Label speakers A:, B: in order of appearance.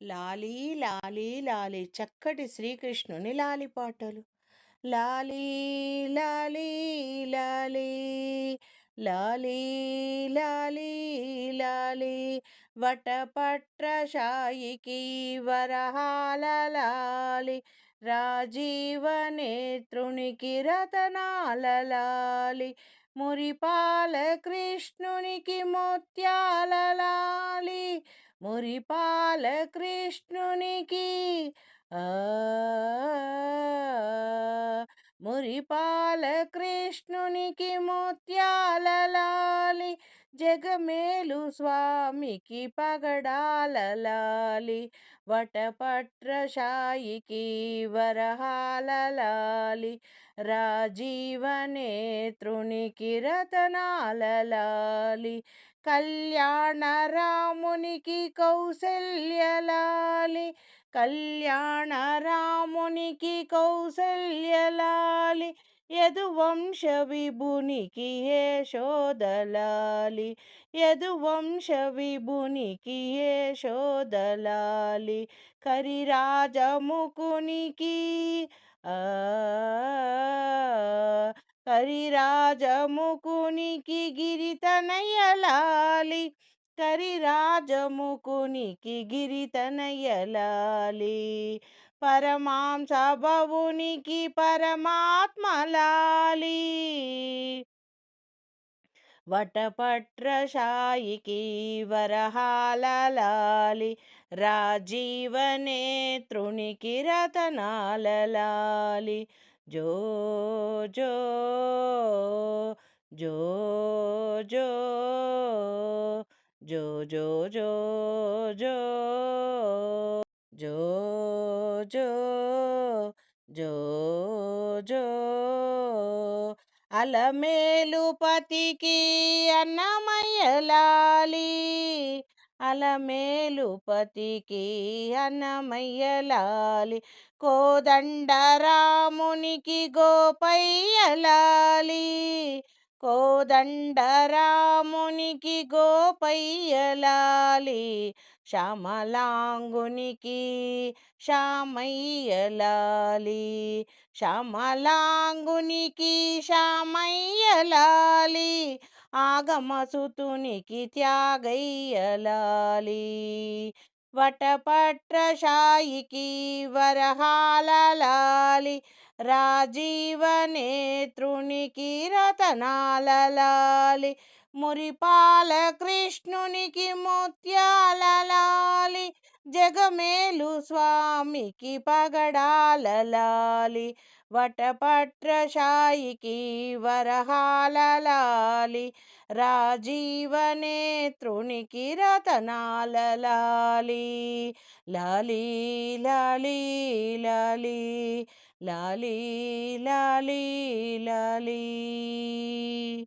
A: లాలీ లాలీ లాలీ చక్కటి శ్రీకృష్ణుని లాలి పాటలు. లాలీ లాలీ లాలీ లాలీ లాలీ లాలీ వటపట్ర షాయికి వరహాల లాలి రాజీవ నేత్రునికి రతనాల లాలి మురిపాల కృష్ణునికి ముత్యాల లాలి మురిపాల కృష్ణునికి మురిపాల కృష్ణునికి ముత్యాలలాలి జగమేలు స్వామికి పగడాలలాలి వటపట్రశాయికి వరహాలలాలి రాజీవనేత్రునికి రతనాలలాలి కళ్యాణ రామునికి కౌశల్యలాలి కళ్యాణ రామునికి కౌసల్యలాలి. యదువంశ విభునికి యశోదలాలి. యదువంశ విభునికి యశోదలాలి. కరిరాజముకునికి ఆ కరిరాజముకునికి గిరితనయలాలి కరిరాజముకునికి గిరితనయలాలి పరమాంస భవునికి పరమాత్మలాలి. వటపట్రశాయికి వరహాలలాలి. రాజీవనేత్రునికి రతనాలలాలి. జో జో జో జో జో జో జో జో జో జో జో జో అలమేలు పతికి అన్నమయ్యలాలి అలమేలుపతికి అన్నమయ్యలాలి. కోదండరామునికి గోపయ్యలాలి. కోదండరామునికి గోపయ్యలాలి. శ్యామలాంగునికి శ్యామయ్యలాలి. శ్యామలాంగునికి శ్యామయ్యలాలి. ఆగమసుతునికి త్యాగయ్యలాలి. వటపట్రషాయికి వరహాలలాలి. రాజీవనేత్రునికి రతనాలలాలి. మురిపాల కృష్ణునికి ముత్యాలలాలి. జగమేలు స్వామికి పగడాలలాలి వటపట్రషాయికి వరహాలలాలి రాజీవనేత్రునికి రతనాలలాలి. లాలి లాలి లాలి లాలి లాలి లాలి.